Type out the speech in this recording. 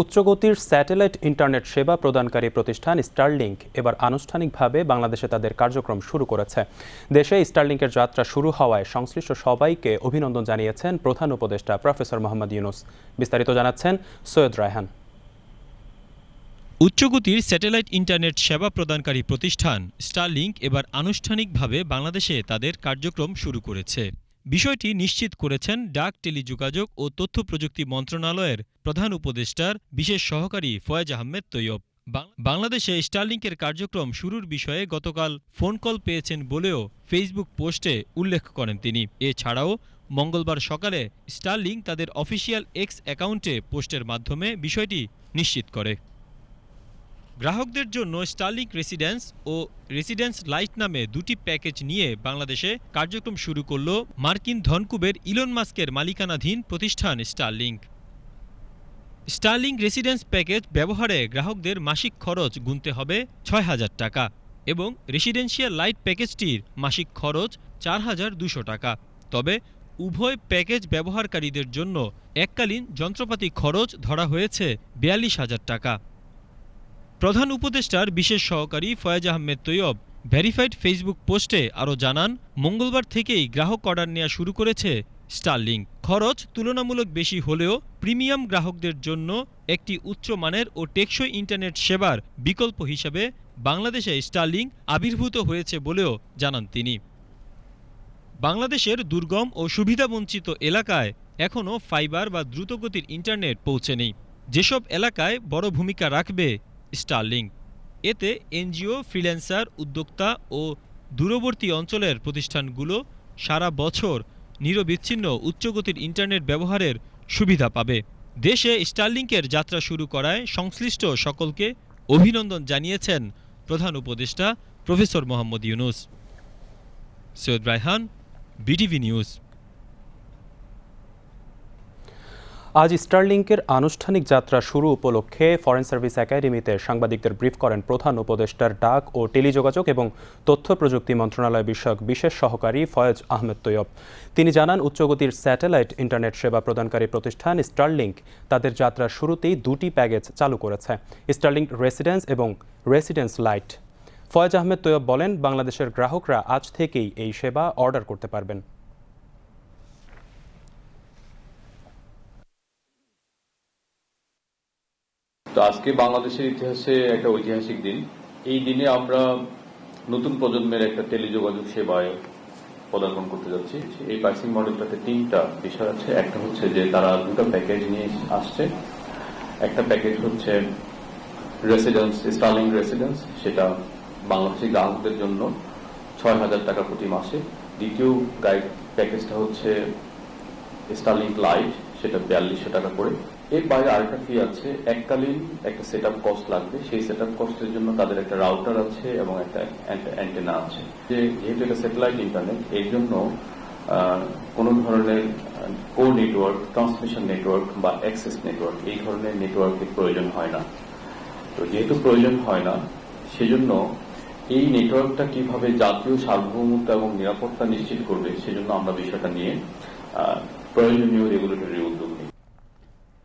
উচ্চগতির satellite internet সেবা প্রদানকারী প্রতিষ্ঠান স্টারলিংক এবার আনুষ্ঠানিকভাবে বাংলাদেশে তাদের কার্যক্রম শুরু করেছে। দেশে স্টারলিংকের যাত্রা শুরু হওয়ায় সংশ্লিষ্ট সবাইকে অভিনন্দন জানিয়েছেন প্রধান উপদেষ্টা প্রফেসর মোহাম্মদ ইউনুস। বিস্তারিত জানাচ্ছেন সৈয়দ রায়হান। উচ্চগতির স্যাটেলাইট ইন্টারনেট সেবা প্রদানকারী প্রতিষ্ঠান স্টারলিংক এবার আনুষ্ঠানিকভাবে বাংলাদেশে তাদের কার্যক্রম শুরু করেছে। বিষয়টি নিশ্চিত করেছেন ডাক টেলিযোগাযোগ ও তথ্য প্রযুক্তি মন্ত্রণালয়ের প্রধান উপদেষ্টার বিশেষ সহকারী ফয়েজ আহমেদ তৈয়ব। বাংলাদেশে স্টারলিংকের কার্যক্রম শুরুর বিষয়ে গতকাল ফোন কল পেয়েছেন বলেও ফেসবুক পোস্টে উল্লেখ করেন তিনি। এছাড়াও মঙ্গলবার সকালে স্টারলিং তাদের অফিসিয়াল এক্স অ্যাকাউন্টে পোস্টের মাধ্যমে বিষয়টি নিশ্চিত করে। গ্রাহকদের জন্য স্টারলিংক রেসিডেন্স ও রেসিডেন্স লাইট নামে দুটি প্যাকেজ নিয়ে বাংলাদেশে কার্যক্রম শুরু করল মার্কিন ধনকুবের ইলন মাস্কের মালিকানাধীন প্রতিষ্ঠান স্টারলিংক স্টারলিংক রেসিডেন্স প্যাকেজ ব্যবহারে গ্রাহকদের মাসিক খরচ গুনতে হবে ছয় হাজার টাকা এবং রেসিডেন্সিয়াল লাইট প্যাকেজটির মাসিক খরচ চার হাজার দুশো টাকা। তবে উভয় প্যাকেজ ব্যবহারকারীদের জন্য এককালীন যন্ত্রপাতি খরচ ধরা হয়েছে বিয়াল্লিশ হাজার টাকা। প্রধান উপদেষ্টার বিশেষ সহকারী ফয়েজ আহমেদ তৈয়ব ভেরিফাইড ফেসবুক পোস্টে আরও জানান, মঙ্গলবার থেকেই গ্রাহক অর্ডার নেওয়া শুরু করেছে স্টারলিংক। খরচ তুলনামূলক বেশি হলেও প্রিমিয়াম গ্রাহকদের জন্য একটি উচ্চমানের ও টেকসই ইন্টারনেট সেবার বিকল্প হিসেবে বাংলাদেশে স্টারলিংক আবির্ভূত হয়েছে বলেও জানান তিনি। বাংলাদেশের দুর্গম ও সুবিধাবঞ্চিত এলাকায় এখনও ফাইবার বা দ্রুতগতির ইন্টারনেট পৌঁছেনি। যেসব এলাকায় বড় ভূমিকা রাখবে স্টারলিংক এতে এনজিও, ফ্রিল্যান্সার, উদ্যোক্তা ও দূরবর্তী অঞ্চলের প্রতিষ্ঠানগুলো সারা বছর নিরবিচ্ছিন্ন উচ্চগতির ইন্টারনেট ব্যবহারের সুবিধা পাবে। দেশে স্টারলিংকের যাত্রা শুরু করায় সংশ্লিষ্ট সকলকে অভিনন্দন জানিয়েছেন প্রধান উপদেষ্টা professor Mohammad Yunus. Syed Raihan, BTV news. আজ স্টারলিংকের আনুষ্ঠানিক যাত্রা শুরু উপলক্ষে ফরেন সার্ভিস একাডেমিতে সাংবাদিকদের ব্রিফ করেন প্রধান উপদেষ্টার ডাক ও টেলিযোগাযোগ এবং তথ্য প্রযুক্তি মন্ত্রণালয় বিষয়ক বিশেষ সহকারী ফয়েজ আহমেদ তৈয়ব। তিনি জানান, উচ্চগতির স্যাটেলাইট ইন্টারনেট সেবা প্রদানকারী প্রতিষ্ঠান স্টারলিংক তাদের যাত্রার শুরুতেই দুটি প্যাকেজ চালু করেছে, স্টারলিংক রেসিডেন্স এবং রেসিডেন্স লাইট। ফয়েজ আহমেদ তৈয়ব বলেন, বাংলাদেশের গ্রাহকরা আজ থেকেই এই সেবা অর্ডার করতে পারবেন। তো আজকে বাংলাদেশের ইতিহাসে একটা ঐতিহাসিক দিন। এই দিনে আমরা নতুন প্রজন্মের একটা টেলিযোগাযোগ সেবায় পদার্পণ করতে যাচ্ছি। এই প্রাইসিং মডেলটাতে তিনটা বিষয় আছে। একটা হচ্ছে যে তারা দুটো প্যাকেজ নিয়ে আসছে। একটা প্যাকেজ হচ্ছে রেসিডেন্স স্টার্লিং রেসিডেন্স সেটা বাংলাদেশি গ্রাহকদের জন্য ছয় হাজার টাকা প্রতি মাসে। দ্বিতীয় গাইড প্যাকেজটা হচ্ছে স্টার্লিং লাইট সেটা বিয়াল্লিশশো টাকা করে। এর বাইরে আরেকটা ফি আছে। এককালীন একটা সেট আপ কস্ট লাগবে। সেই সেট আপ কস্টের জন্য তাদের একটা রাউটার আছে এবং একটা অ্যান্টেনা আছে। যে যেহেতু এটা স্যাটেলাইট ইন্টারনেট এর জন্য কোন ধরনের কো নেটওয়ার্ক ট্রান্সমিশন নেটওয়ার্ক বা অ্যাক্সেস নেটওয়ার্ক এই ধরনের নেটওয়ার্কের প্রয়োজন হয় না। তো যেহেতু প্রয়োজন হয় না, সেজন্য এই নেটওয়ার্কটা কীভাবে জাতীয় সার্বভৌমত্ব এবং নিরাপত্তা নিশ্চিত করবে, সেজন্য আমরা বিষয়টা নিয়ে প্রয়োজনীয় রেগুলেটরি উদ্যোগ